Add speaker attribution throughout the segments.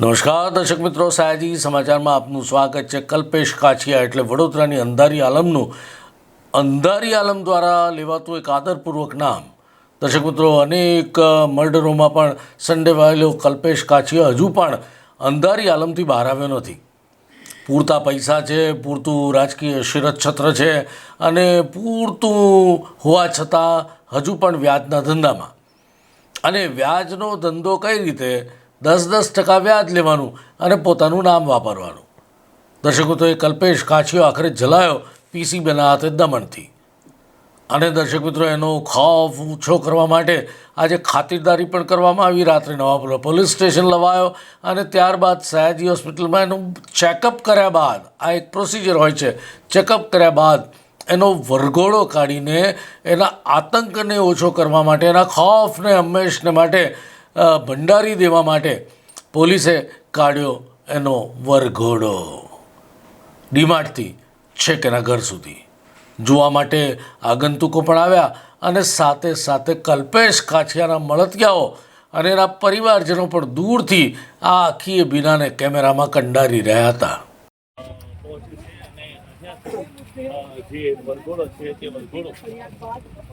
Speaker 1: નમસ્કાર, દર્શક મિત્રો. સાયાજી સમાચારમાં આપનું સ્વાગત છે. કલ્પેશ કાછિયા એટલે વડોદરાની અંધારી આલમનું, અંધારી આલમ દ્વારા લેવાતું એક આદરપૂર્વક નામ. દર્શક મિત્રો, અનેક મર્ડરોમાં પણ સંડેવાયેલો કલ્પેશ કાછિયા હજુ પણ અંધારી આલમથી બહાર આવ્યો નથી. પૂરતા પૈસા છે, પૂરતું રાજકીય શિરચ્છત્ર છે અને પૂરતું હોવા છતાં હજુ પણ વ્યાજના ધંધામાં. અને વ્યાજનો ધંધો કઈ રીતે દસ દસ ટકા વ્યાજ લેવાનું અને પોતાનું નામ વાપરવાનું. દર્શકો, તો એ કલ્પેશ કાછીઓ આખરે જલાયો પીસીબીના હાથે દમણથી અને દર્શક મિત્રો, એનો ખોફ ઓછો કરવા માટે આજે ખાતરદારી પણ કરવામાં આવી. રાત્રે નવાપુરા પોલીસ સ્ટેશન લવાયો અને ત્યારબાદ સયાજી હોસ્પિટલમાં એનું ચેકઅપ કર્યા બાદ, આ એક પ્રોસિજર હોય છે, ચેકઅપ કર્યા બાદ એનો વરઘોડો કાઢીને એના આતંકને ઓછો કરવા માટે, એના ખોફને, હંમેશને માટે ભંડારી દેવા માટે પોલીસે કાઢ્યો એનો વરઘોડો. ડીમાર્ટથી છેક એના ઘર સુધી. જોવા માટે આગંતુકો પણ આવ્યા અને સાથે સાથે કલ્પેશ કાછિયાના મળતિયાઓ અને એના પરિવારજનો પણ દૂરથી આ આખી બીનાને કેમેરામાં કંડારી રહ્યા હતા.
Speaker 2: જે વરઘોડો છે તે વરઘોડો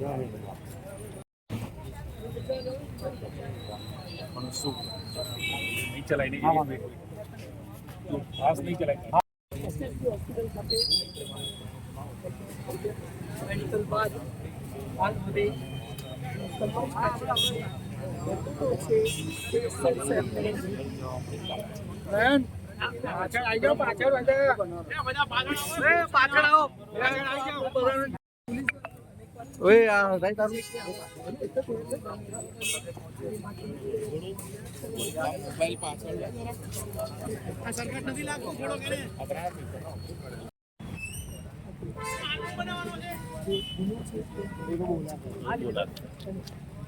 Speaker 2: પણ શું નહીં ચલાય નહીં ખાસ નહીં ચલાય
Speaker 3: મેડિકલ બાદ હાલ હવે તમામ કાચી છે તે સર એમને પાછળ આવી જાઓ પાછળ
Speaker 4: આ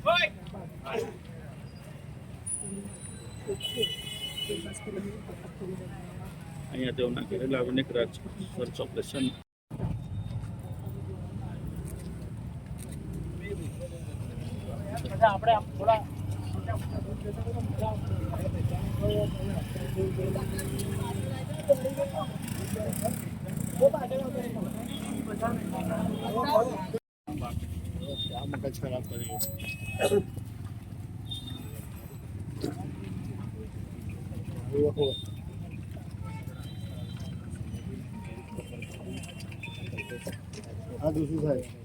Speaker 4: ભાઈ
Speaker 2: અહીંયા તેઓના ઘરે લાવીને કદાચ સર્ચ ઓપરેશન
Speaker 3: આપણે આમ થોડા
Speaker 4: મગજ ખરાબ કરી આ દુસરું થાય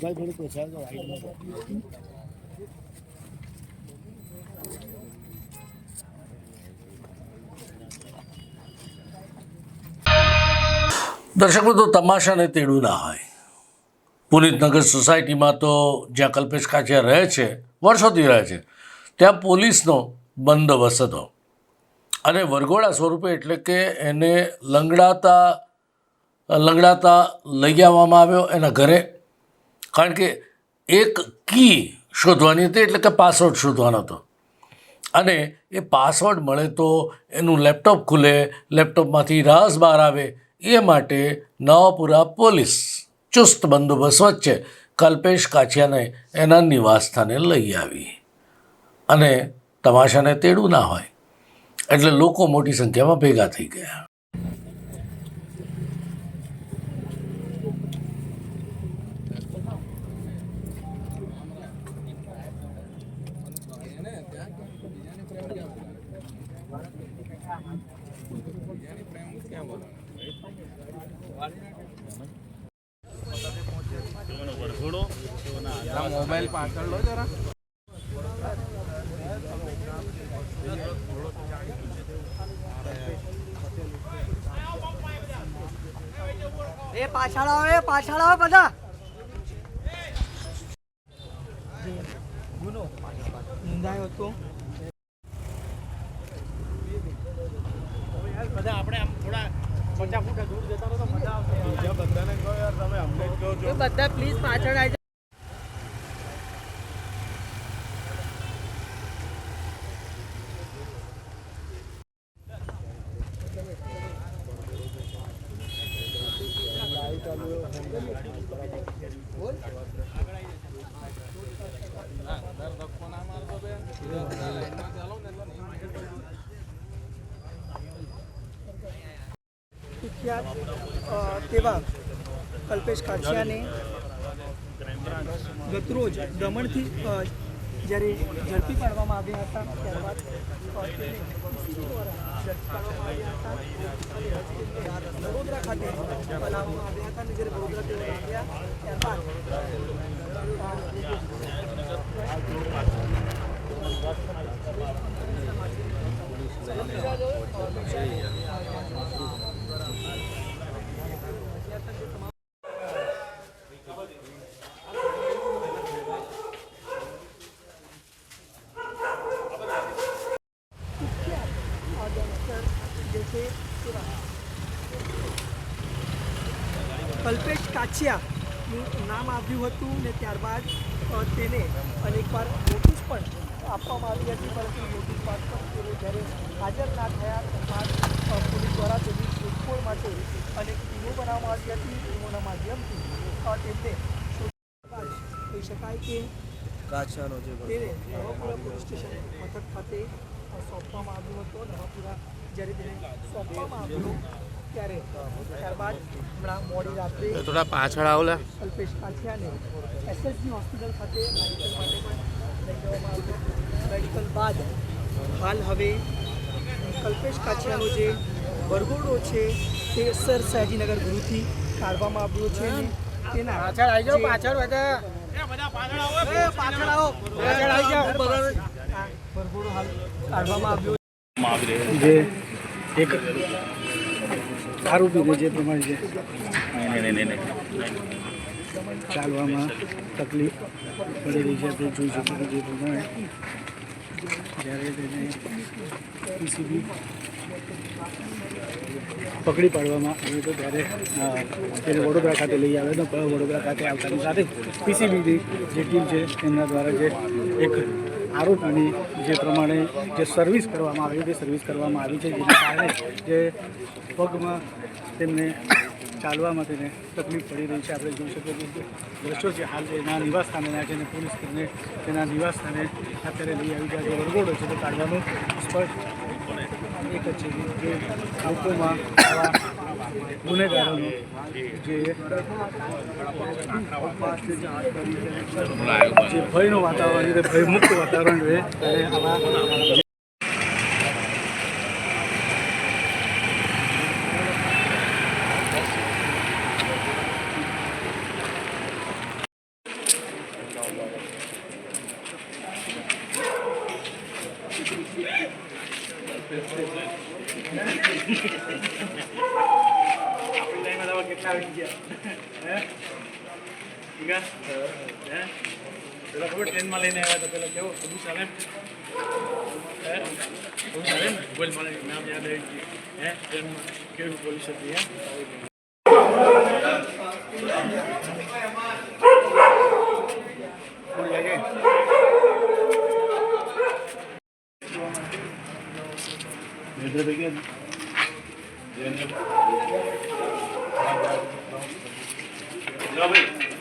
Speaker 4: ભાઈ થોડું પછાડ તો
Speaker 1: દર્શક મિત્રો તમાશાને તેડું ના હોય. પુનિતનગર સોસાયટીમાં તો જ્યાં કલ્પેશ કાછિયા રહે છે, વર્ષોથી રહે છે, ત્યાં પોલીસનો બંદોબસ્ત હતો. અને વરઘોડા સ્વરૂપે એટલે કે એને લંગડાતા લંગડાતા લઈ આવવામાં આવ્યો એના ઘરે. કારણ કે એક કી શોધવાની હતી એટલે કે પાસવર્ડ શોધવાનો હતો. અને એ પાસવર્ડ મળે તો એનું લેપટોપ ખુલે, લેપટોપમાંથી રાસ બહાર આવે, એ માટે નવાપુરા પોલીસ ચુસ્ત બંદોબસ્ત વચ્ચે કલ્પેશ કાછિયાને એના નિવાસસ્થાને લઈ આવી. અને તમાશાને તેડું ના હોય. એટલે લોકો મોટી સંખ્યામાં ભેગા થઈ ગયા.
Speaker 4: મોબાઈલ પાછળ લો જરા.
Speaker 3: એ પાછળ આવો એ પાછળ આવો બધા. ગુનો નોંધાયો હતો
Speaker 2: બધા આપણે આમ થોડા પચાસ ફૂટ દૂર જતા રહો તો મજા આવશે.
Speaker 4: બધાને કહો યાર તમે અમને જ કહો છો.
Speaker 3: બધા પ્લીઝ પાછળ આવી કુખ્યાત અ, તેવા કલ્પેશ કાછિયાને ગતરોજ દમણથી જ્યારે ઝડપી પાડવામાં આવ્યા હતા ત્યારબાદ અ, તેને PCB દ્વારા ઝડપી પાડવામાં આવ્યા હતા. અને વડોદરા ખાતે બનાવવામાં આવ્યા હતા અને જ્યારે વડોદરા તેઓ આવ્યા ત્યારબાદ આ ગેંગસ્ટર જે છે તેવા કલ્પેશ કાછિયાનું નામ આવ્યું હતું ને ત્યારબાદ તેને અનેકવાર નોટિસ પણ આપવામાં આવી હતી પરંતુ નોટિસ બાદ પણ તેઓ જ્યારે હાજર ના થયા બાદ પોલીસ દ્વારા તેની શોધખોળ માટે અનેક ટીમો બનાવવામાં આવી હતી. ટીમોના માધ્યમથી તેમને કહી શકાય કે
Speaker 4: કાછિયાનો જે
Speaker 3: તેને નવાપુરા પોલીસ સ્ટેશન મથક ખાતે સોંપવામાં આવ્યું હતું. નવાપુરા જ્યારે તેને સોંપવામાં આવ્યું ત્યારે ત્યારબાદ હમણાં મોડી રાત્રે
Speaker 4: થોડા પાછળ આવો લે.
Speaker 3: કલ્પેશ કાછિયાને એસએસજી હોસ્પિટલ ખાતે મેડિકલ માટે પણ લઈ જવામાં આવ્યો મેડિકલ બાદ હાલ હવે કલ્પેશ કાછિયાનો જે વરઘોડો છે તે સર સયાજીનગર ગૃહથી કાઢવામાં આવ્યો છે અને તેના પાછળ આવી જાઓ પાછળ બધા પાછળ આવો. પાછળ આવી. જાઓ. આ હાલ કાઢવામાં આવ્યો
Speaker 2: જે એક આરોપીને જે પ્રમાણે છે. ચાલવામાં તકલીફ પડેલી છે આપણે જોઈ શકીએ જે પ્રમાણે. જ્યારે તેને પીસીબી પકડી પાડવામાં આવ્યો હતો ત્યારે તેને વડોદરા ખાતે લઈ આવ્યો હતો વડોદરા ખાતે આવતાની સાથે પીસીબીની જે ટીમ છે તેમના દ્વારા જે એક આરોપીની જે પ્રમાણે જે સર્વિસ કરવામાં આવી તે સર્વિસ કરવામાં આવી છે, જેના કારણે જે પગમાં તેમને ચાલવામાં તેને તકલીફ પડી રહી છે. આપણે જોઈ શકીએ છીએ દ્રશ્યો છે હાલ તેના નિવાસ સ્થાનેના છે અને પોલીસ તેમને તેના નિવાસ સ્થાને અત્યારે લઈ આવી ગયા જે વરગોડો છે, તે કાઢવાનું સ્પષ્ટ એક જ છે જે લોકોમાં આવા ગુનેગારોનો જે જે ભયનું વાતાવરણ છે તે ભયમુક્ત વાતાવરણ રહે ત્યારે પેલા ખબર ટ્રેનમાં લઈને આવ્યા હતા, પેલા કેવો બધું ચાલે? હે? ચાલે ને? બોલ મને નામ યાદ આવી ગયું. હે? ટ્રેનમાં કેવું પોલીસ હતી, હે? કોણ લાગે? હૈદરાબાદ નહીં